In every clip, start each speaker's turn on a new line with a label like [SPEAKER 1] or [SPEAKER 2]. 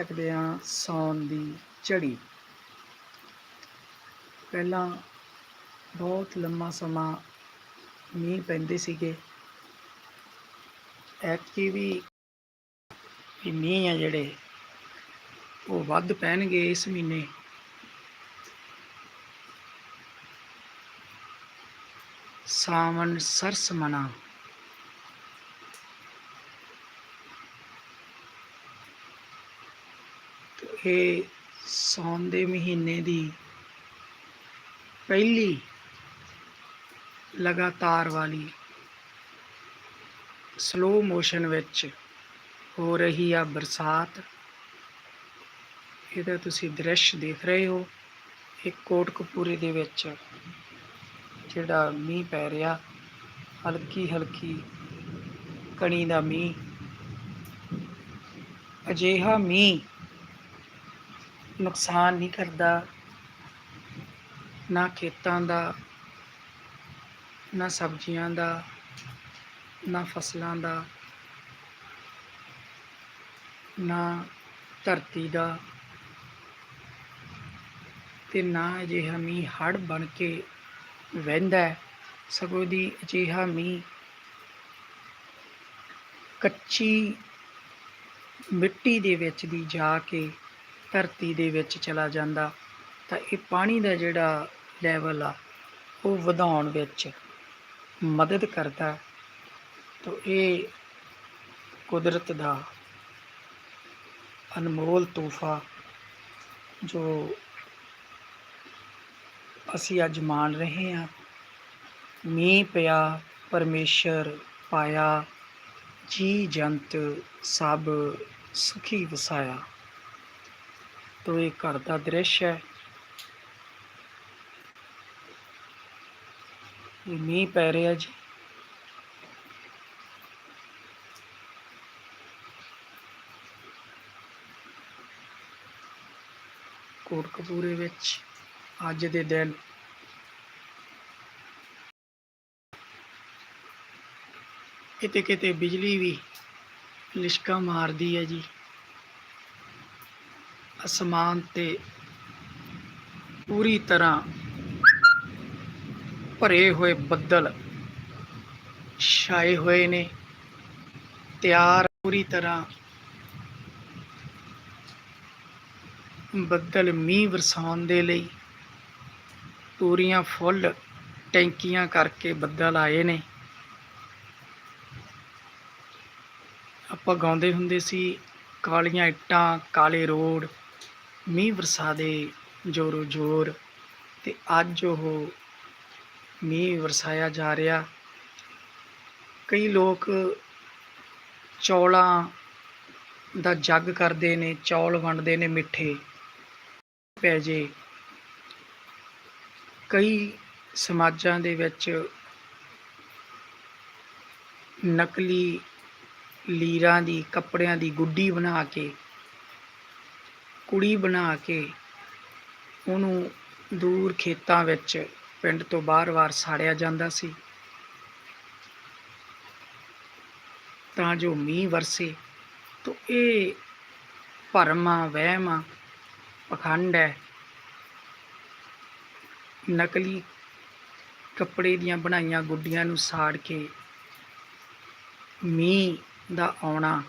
[SPEAKER 1] ਸਕਦੇ ਹਾਂ ਸੌਣ ਦੀ ਝੜੀ। ਪਹਿਲਾਂ ਬਹੁਤ ਲੰਮਾ ਸਮਾਂ ਮੀਂਹ ਪੈਂਦੇ ਸੀਗੇ। ਐਤਕੀ ਵੀ ਵੀ ਮੀਂਹ ਆ ਜਿਹੜੇ, ਉਹ ਵੱਧ ਪੈਣਗੇ ਇਸ ਮਹੀਨੇ। ਸਾਵਣ ਸਰਸ ਮਨਾ। ਇਹ ਸੌਣ ਦੇ ਮਹੀਨੇ ਦੀ ਪਹਿਲੀ ਲਗਾਤਾਰ ਵਾਲੀ ਸਲੋ ਮੋਸ਼ਨ ਵਿੱਚ ਹੋ ਰਹੀ ਆ ਬਰਸਾਤ। ਇਹਦਾ ਤੁਸੀਂ ਦ੍ਰਿਸ਼ ਦੇਖ ਰਹੇ ਹੋ। ਇਹ ਕੋਟਕਪੂਰੇ ਦੇ ਵਿੱਚ ਜਿਹੜਾ ਮੀਂਹ ਪੈ ਰਿਹਾ ਹਲਕੀ ਹਲਕੀ ਕਣੀ ਦਾ ਮੀਂਹ। ਅਜਿਹਾ ਮੀਂਹ ਨੁਕਸਾਨ ਨਹੀਂ ਕਰਦਾ, ਨਾ ਖੇਤਾਂ ਦਾ, ਨਾ ਸਬਜ਼ੀਆਂ ਦਾ, ਨਾ ਫਸਲਾਂ ਦਾ, ਨਾ ਧਰਤੀ ਦਾ ਤੇ ਨਾ ਅਜਿਹਾ ਮੀਂਹ ਹੜ੍ਹ ਬਣ ਕੇ ਵਹਿੰਦਾ ਸਗੋਂ ਦੀ ਅਜਿਹਾ ਮੀਂਹ ਕੱਚੀ ਮਿੱਟੀ ਦੇ ਵਿੱਚ ਦੀ ਜਾ ਕੇ ਧਰਤੀ ਦੇ ਵਿੱਚ ਚਲਾ ਜਾਂਦਾ, ਤਾਂ ਇਹ ਪਾਣੀ ਦਾ ਜਿਹੜਾ ਲੈਵਲ ਆ, ਉਹ ਵਧਾਉਣ ਵਿੱਚ ਮਦਦ ਕਰਦਾ ਤਾਂ ਇਹ ਕੁਦਰਤ ਦਾ ਅਨਮੋਲ ਤੋਹਫਾ ਜੋ ਅਸੀਂ ਅੱਜ ਮਾਣ ਰਹੇ ਹਾਂ। ਮੀਂਹ ਪਿਆ, ਪਰਮੇਸ਼ਰ ਪਾਇਆ ਜੀ ਜੰਤ ਸਭ ਸੁਖੀ ਵਸਾਇਆ। ਤੋ ਇਹ ਘਰ ਦਾ ਦ੍ਰਿਸ਼ ਹੈ। ਮੀਂਹ ਪੈ ਰਿਹਾ ਜੀ। ਕੋਟਕਪੂਰੇ ਵਿੱਚ ਅੱਜ ਦੇ ਦਿਨ। ਕਿਤੇ ਕਿਤੇ ਬਿਜਲੀ ਵੀ ਲਿਸ਼ਕਾ ਮਾਰਦੀ ਹੈ ਜੀ। ਅਸਮਾਨ ਤੇ ਪੂਰੀ ਤਰ੍ਹਾਂ ਭਰੇ ਹੋਏ ਬੱਦਲ ਛਾਏ ਹੋਏ ਨੇ। ਤਿਆਰ ਪੂਰੀ ਤਰ੍ਹਾਂ ਬੱਦਲ ਮੀਂਹ ਵਰਸਾਉਣ ਦੇ ਲਈ ਪੂਰੀਆਂ ਫੁੱਲ ਟੈਂਕੀਆਂ ਕਰਕੇ ਬੱਦਲ ਆਏ ਨੇ। ਆਪਾਂ ਗਾਉਂਦੇ ਹੁੰਦੇ ਸੀ, ਕਾਲੀਆਂ ਇੱਟਾਂ, ਕਾਲੇ ਰੋਡ ਮੀਂਹ ਵਰਸਾ ਦੇ ਜ਼ੋਰੋ ਜ਼ੋਰ ਤੇ ਅੱਜ ਉਹ ਮੀਂਹ ਵਰਸਾਇਆ ਜਾ ਰਿਹਾ। ਕਈ ਲੋਕ ਚੌਲਾਂ ਦਾ ਜੱਗ ਕਰਦੇ ਨੇ, ਚੌਲ ਵੰਡਦੇ ਨੇ, ਮਿੱਠੇ ਪੈ ਜੇ। ਕਈ ਸਮਾਜਾਂ ਦੇ ਵਿੱਚ ਨਕਲੀ ਲੀਰਾਂ ਦੀ, ਕੱਪੜਿਆਂ ਦੀ ਗੁੱਡੀ ਬਣਾ ਕੇ ਕੁੜੀ ਬਣਾ ਕੇ ਉਹਨੂੰ ਦੂਰ ਖੇਤਾਂ ਵਿੱਚ ਪਿੰਡ ਤੋਂ ਬਾਹਰ-ਬਾਹਰ ਸਾੜਿਆ ਜਾਂਦਾ ਸੀ। ਤਾਂ ਜੋ ਮੀਂਹ ਵਰਸੇ, ਤੋ ਇਹ ਭਰਮਾ, ਵਹਿਮਾ ਪਖੰਡ ਹੈ। ਨਕਲੀ ਕੱਪੜੇ ਦੀਆਂ ਬਣਾਈਆਂ ਗੁੱਡੀਆਂ ਨੂੰ ਸਾੜ ਕੇ ਮੀਂਹ ਦਾ ਆਉਣਾ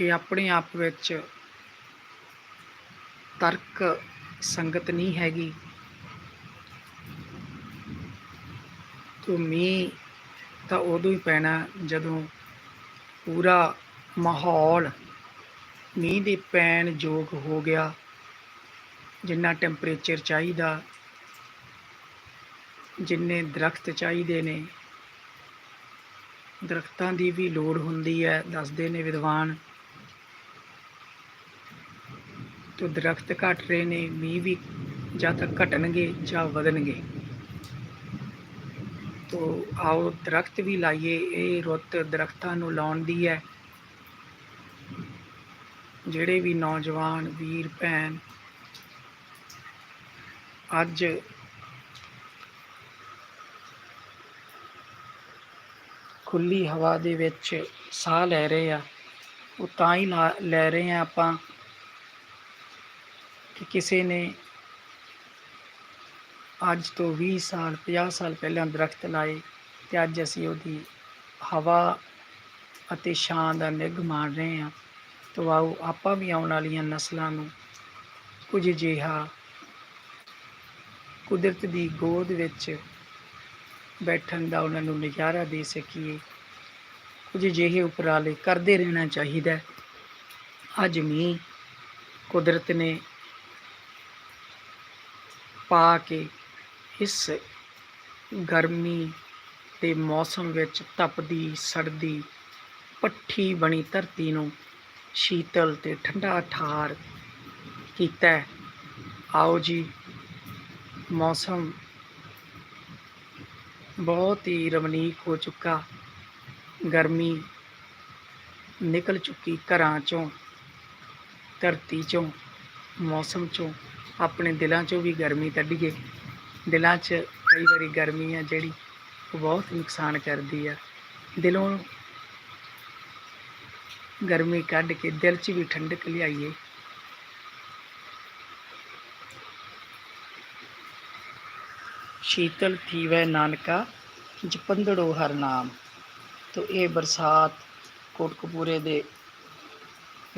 [SPEAKER 1] ਇਹ ਆਪਣੇ ਆਪ ਵਿੱਚ ਤਰਕ ਸੰਗਤ ਨਹੀਂ ਹੈਗੀ। ਤੋ ਮੀਂਹ ਤਾਂ ਉਦੋਂ ਹੀ ਪੈਣਾ ਜਦੋਂ ਪੂਰਾ ਮਾਹੌਲ ਮੀਂਹ ਦੇ ਪੈਣ ਯੋਗ ਹੋ ਗਿਆ, ਜਿੰਨਾ ਟੈਂਪਰੇਚਰ ਚਾਹੀਦਾ, ਜਿੰਨੇ ਦਰਖਤ ਚਾਹੀਦੇ ਨੇ। ਦਰਖਤਾਂ ਦੀ ਵੀ ਲੋੜ ਹੁੰਦੀ ਹੈ, ਦੱਸਦੇ ਨੇ ਵਿਦਵਾਨ। ਤੋ ਦਰਖਤ ਘਟ ਰਹੇ ਨੇ, ਮੀਂਹ ਵੀ ਜਾਂ ਤਾਂ ਘਟਣਗੇ ਜਾਂ ਵਧਣਗੇ। ਤੋ ਆਓ ਦਰਖਤ ਵੀ ਲਾਈਏ, ਇਹ ਰੁੱਤ ਦਰਖਤਾਂ ਨੂੰ ਲਾਉਣ ਦੀ ਹੈ। ਜਿਹੜੇ ਵੀ ਨੌਜਵਾਨ, ਵੀਰ, ਭੈਣ, ਅੱਜ ਖੁੱਲੀ ਹਵਾ ਦੇ ਵਿੱਚ ਸਾਹ ਲੈ ਰਹੇ ਆ, ਉਹ ਤਾਂ ਹੀ ਲਾ- ਲੈ ਰਹੇ ਆ ਆਪਾਂ। ਕਿ ਕਿਸੇ ਨੇ ਅੱਜ ਤੋਂ 20 ਸਾਲ 50 ਸਾਲ ਪਹਿਲਾਂ ਦਰਖਤ ਲਾਏ ਤੇ ਅੱਜ ਅਸੀਂ ਉਹਦੀ ਹਵਾ ਅਤੇ ਛਾਂ ਦਾ ਨਿੱਘ ਮਾਣ ਰਹੇ ਹਾਂ। ਤੋ ਆਓ, ਆਪਾਂ ਵੀ ਆਉਣ ਵਾਲੀਆਂ ਨਸਲਾਂ ਨੂੰ ਕੁਝ ਜਿਹਾ ਕੁਦਰਤ ਦੀ ਗੋਦ ਵਿੱਚ ਬੈਠਣ ਦਾ ਉਹਨਾਂ ਨੂੰ ਨਜ਼ਾਰਾ ਦੇ ਸਕੀਏ। ਕੁਝ ਜਿਹੇ ਉਪਰਾਲੇ ਕਰਦੇ ਰਹਿਣਾ ਚਾਹੀਦਾ ਅੱਜ ਮੀਂਹ ਕੁਦਰਤ ਨੇ ਪਾ ਕੇ ਇਸ ਗਰਮੀ ਦੇ ਮੌਸਮ ਵਿੱਚ ਤਪਦੀ ਸੜਦੀ ਪੱਠੀ ਬਣੀ ਧਰਤੀ ਨੂੰ ਸ਼ੀਤਲ ਤੇ ਠੰਡਾ ਠਾਰ ਕੀਤਾ ਹੈ। ਆਓ ਜੀ, ਮੌਸਮ ਬਹੁਤ ਹੀ ਰਮਣੀਕ ਹੋ ਚੁੱਕਾ ਗਰਮੀ ਨਿਕਲ ਚੁੱਕੀ ਘਰਾਂ ਚੋਂ, ਧਰਤੀ ਚੋਂ, ਮੌਸਮ ਚੋਂ ਆਪਣੇ ਦਿਲਾਂ ਚੋਂ ਵੀ ਗਰਮੀ ਕੱਢੀਏ। ਦਿਲਾਂ 'ਚ ਕਈ ਵਾਰੀ ਗਰਮੀ ਆ ਜਿਹੜੀ ਉਹ ਬਹੁਤ ਨੁਕਸਾਨ ਕਰਦੀ ਆ। ਦਿਲੋਂ ਗਰਮੀ ਕੱਢ ਕੇ ਦਿਲ 'ਚ ਵੀ ਠੰਡਕ ਲਿਆਈਏ। ਸ਼ੀਤਲ ਥੀਵੈ ਨਾਨਕਾ, ਜਪੰਦੜੋ ਹਰ ਨਾਮ। ਤੋ ਇਹ ਬਰਸਾਤ ਕੋਟਕਪੂਰੇ ਦੇ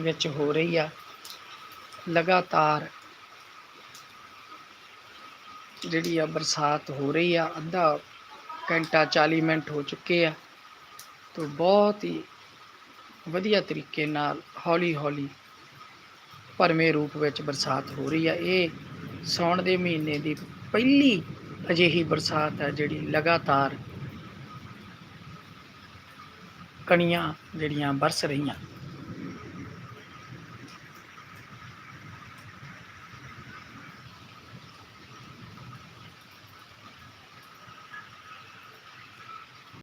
[SPEAKER 1] ਵਿੱਚ ਹੋ ਰਹੀ ਆ। ਲਗਾਤਾਰ ਜਿਹੜੀ ਆ ਬਰਸਾਤ ਹੋ ਰਹੀ ਆ, ਅੱਧਾ ਘੰਟਾ 40 ਮਿੰਟ ਹੋ ਚੁੱਕੇ ਆ। ਤੋ ਬਹੁਤ ਹੀ ਵਧੀਆ ਤਰੀਕੇ ਨਾਲ ਹੌਲੀ ਹੌਲੀ ਭਰਵੇਂ ਰੂਪ ਵਿੱਚ ਬਰਸਾਤ ਹੋ ਰਹੀ ਆ। ਇਹ ਸਾਉਣ ਦੇ ਮਹੀਨੇ ਦੀ ਪਹਿਲੀ ਅਜਿਹੀ ਬਰਸਾਤ ਹੈ ਜਿਹੜੀ ਲਗਾਤਾਰ ਕਣੀਆਂ ਜਿਹੜੀਆਂ ਬਰਸ ਰਹੀਆਂ।